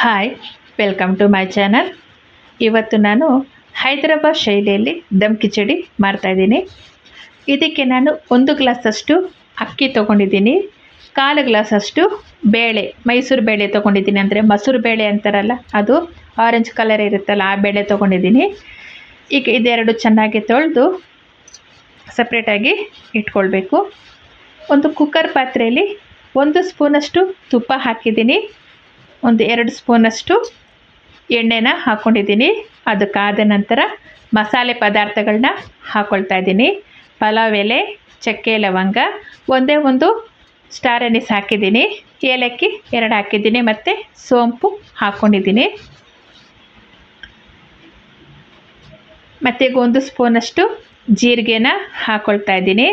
Hi welcome to my channel ಇವತ್ತು ನಾನು ಹೈದರಾಬಾದ್ ಶೈಲಿಯಲ್ಲಿ ದಮ್ ಕಿಚಡಿ ಮಾಡ್ತಾಯಿದ್ದೀನಿ ಇದಕ್ಕೆ ನಾನು ಒಂದು ಗ್ಲಾಸಷ್ಟು ಅಕ್ಕಿ ತೊಗೊಂಡಿದ್ದೀನಿ. ಕಾಲು ಗ್ಲಾಸಷ್ಟು ಬೇಳೆ, ಮೈಸೂರು ಬೇಳೆ ತೊಗೊಂಡಿದ್ದೀನಿ ಅಂದರೆ ಮೊಸರು ಬೇಳೆ ಅಂತಾರಲ್ಲ, ಅದು ಆರೆಂಜ್ ಕಲರ್ ಇರುತ್ತಲ್ಲ, ಆ ಬೇಳೆ ತೊಗೊಂಡಿದ್ದೀನಿ. ಈಗ ಇದೆರಡು ಚೆನ್ನಾಗಿ ತೊಳೆದು ಸಪ್ರೇಟಾಗಿ ಇಟ್ಕೊಳ್ಬೇಕು. ಒಂದು ಕುಕ್ಕರ್ ಪಾತ್ರೆಯಲ್ಲಿ ಒಂದು ಸ್ಪೂನಷ್ಟು ತುಪ್ಪ ಹಾಕಿದ್ದೀನಿ. ಒಂದು ಎರಡು ಸ್ಪೂನಷ್ಟು ಎಣ್ಣೆನ ಹಾಕ್ಕೊಂಡಿದ್ದೀನಿ ಅದಕ್ಕಾದ ಕಾದ ನಂತರ ಮಸಾಲೆ ಪದಾರ್ಥಗಳನ್ನ ಹಾಕ್ಕೊಳ್ತಾ ಇದ್ದೀನಿ. ಪಲಾವ್ ಎಲೆ, ಚಕ್ಕೆ ಲವಂಗ, ಒಂದೇ ಒಂದು ಸ್ಟಾರ್ ಅನಿಸ್ ಹಾಕಿದ್ದೀನಿ. ಏಲಕ್ಕಿ ಎರಡು ಹಾಕಿದ್ದೀನಿ ಮತ್ತು ಸೋಂಪು ಹಾಕ್ಕೊಂಡಿದ್ದೀನಿ ಮತ್ತು ಒಂದು ಸ್ಪೂನಷ್ಟು ಜೀರಿಗೆನ ಹಾಕ್ಕೊಳ್ತಾ ಇದ್ದೀನಿ.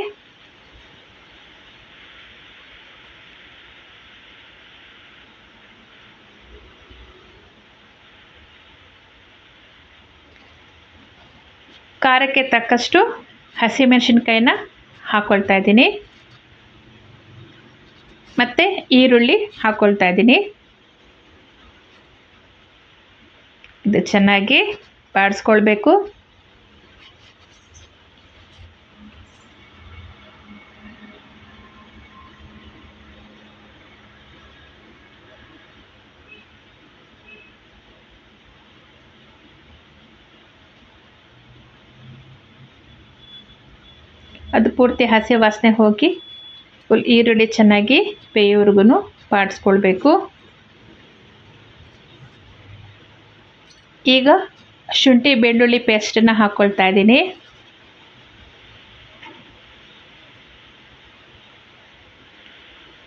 ಖಾರಕ್ಕೆ ತಕ್ಕಷ್ಟು ಹಸಿಮೆಣಸಿನ್ಕಾಯಿನ ಹಾಕ್ಕೊಳ್ತಾ ಇದ್ದೀನಿ. ಮತ್ತು ಈರುಳ್ಳಿ ಹಾಕ್ಕೊಳ್ತಾ ಇದ್ದೀನಿ. ಇದು ಚೆನ್ನಾಗಿ ಬಾಡಿಸ್ಕೊಳ್ಬೇಕು ಅದು ಪೂರ್ತಿ ಹಸಿ ವಾಸನೆ ಹೋಗಿ ಫುಲ್ ಈರುಳ್ಳಿ ಚೆನ್ನಾಗಿ ಬೇಯೋವರೆಗೂ ಬಾಡಿಸ್ಕೊಳ್ಬೇಕು. ಈಗ ಶುಂಠಿ ಬೆಳ್ಳುಳ್ಳಿ ಪೇಸ್ಟನ್ನು ಹಾಕ್ಕೊಳ್ತಾ ಇದ್ದೀನಿ.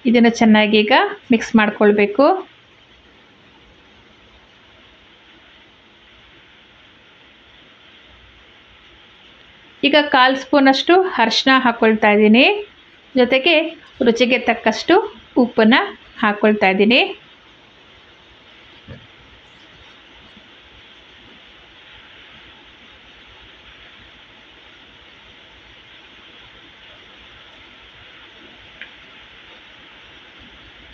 ಇದನ್ನು ಚೆನ್ನಾಗಿ ಈಗ ಮಿಕ್ಸ್ ಮಾಡ್ಕೊಳ್ಬೇಕು. ಈಗ ಕಾಲು ಸ್ಪೂನಷ್ಟು ಅರಿಶಿನ ಹಾಕ್ಕೊಳ್ತಾ ಇದ್ದೀನಿ. ಜೊತೆಗೆ ರುಚಿಗೆ ತಕ್ಕಷ್ಟು ಉಪ್ಪನ್ನು ಹಾಕ್ಕೊಳ್ತಾ ಇದ್ದೀನಿ.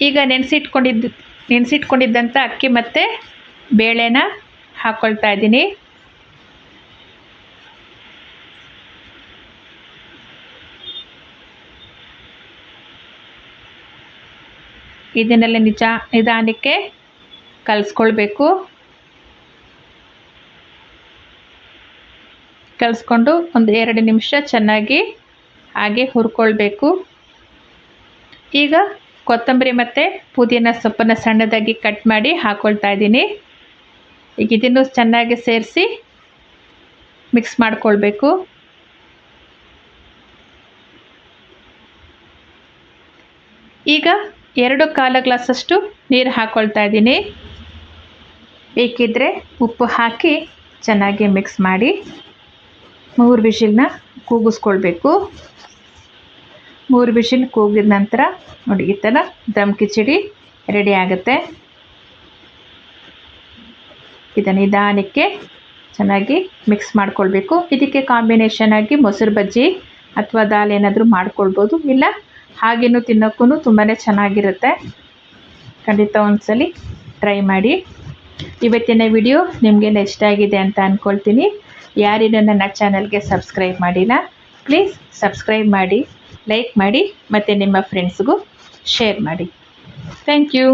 ಈಗ ನೆನೆಸಿಟ್ಕೊಂಡಿದ್ದು ನೆನೆಸಿಟ್ಕೊಂಡಿದ್ದಂಥ ಅಕ್ಕಿ ಮತ್ತು ಬೇಳೆನ ಹಾಕ್ಕೊಳ್ತಾ ಇದ್ದೀನಿ. ಇದನ್ನೆಲ್ಲ ನಿಜ ನಿಧಾನಕ್ಕೆ ಕಲಿಸ್ಕೊಳ್ಬೇಕು. ಕಲಿಸ್ಕೊಂಡು ಒಂದು ಎರಡು ನಿಮಿಷ ಚೆನ್ನಾಗಿ ಹಾಗೆ ಹುರ್ಕೊಳ್ಬೇಕು. ಈಗ ಕೊತ್ತಂಬರಿ ಮತ್ತು ಪುದೀನ ಸೊಪ್ಪನ್ನು ಸಣ್ಣದಾಗಿ ಕಟ್ ಮಾಡಿ ಹಾಕ್ಕೊಳ್ತಾ ಇದ್ದೀನಿ. ಈಗ ಇದನ್ನು ಚೆನ್ನಾಗಿ ಸೇರಿಸಿ ಮಿಕ್ಸ್ ಮಾಡಿಕೊಳ್ಬೇಕು. ಈಗ ಎರಡು ಕಾಲು ಗ್ಲಾಸಷ್ಟು ನೀರು ಹಾಕ್ಕೊಳ್ತಾ ಇದ್ದೀನಿ. ಬೇಕಿದ್ದರೆ ಉಪ್ಪು ಹಾಕಿ ಚೆನ್ನಾಗಿ ಮಿಕ್ಸ್ ಮಾಡಿ ಮೂರು ಬಿಸಿಲನ್ನ ಕೂಗಿಸ್ಕೊಳ್ಬೇಕು. ಮೂರು ಬಿಸಿಲು ಕೂಗಿದ ನಂತರ ನೋಡಿ, ಈ ಥರ ದಮ್ ಕಿಚಡಿ ರೆಡಿ ಆಗುತ್ತೆ. ಇದನ್ನು ನಿಧಾನಕ್ಕೆ ಚೆನ್ನಾಗಿ ಮಿಕ್ಸ್ ಮಾಡ್ಕೊಳ್ಬೇಕು. ಇದಕ್ಕೆ ಕಾಂಬಿನೇಷನ್ ಆಗಿ ಮೊಸರು ಬಜ್ಜಿ ಅಥವಾ ದಾಲ್ ಏನಾದರೂ ಮಾಡ್ಕೊಳ್ಬೋದು. ಇಲ್ಲ ಹಾಗೇನು ತಿನ್ನೋಕ್ಕೂ ತುಂಬಾ ಚೆನ್ನಾಗಿರುತ್ತೆ. ಖಂಡಿತ ಒಂದ್ಸಲಿ ಟ್ರೈ ಮಾಡಿ. ಇವತ್ತಿನ ವಿಡಿಯೋ ನಿಮಗೆ ಇಷ್ಟ ಆಗಿದೆ ಅಂತ ಅಂದ್ಕೊಳ್ತೀನಿ ಯಾರಿನ ನನ್ನ ಚಾನಲ್ಗೆ ಸಬ್ಸ್ಕ್ರೈಬ್ ಮಾಡಿಲ್ಲ, ಪ್ಲೀಸ್ ಸಬ್ಸ್ಕ್ರೈಬ್ ಮಾಡಿ, ಲೈಕ್ ಮಾಡಿ, ಮತ್ತು ನಿಮ್ಮ ಫ್ರೆಂಡ್ಸ್ಗೂ ಶೇರ್ ಮಾಡಿ. Thank you.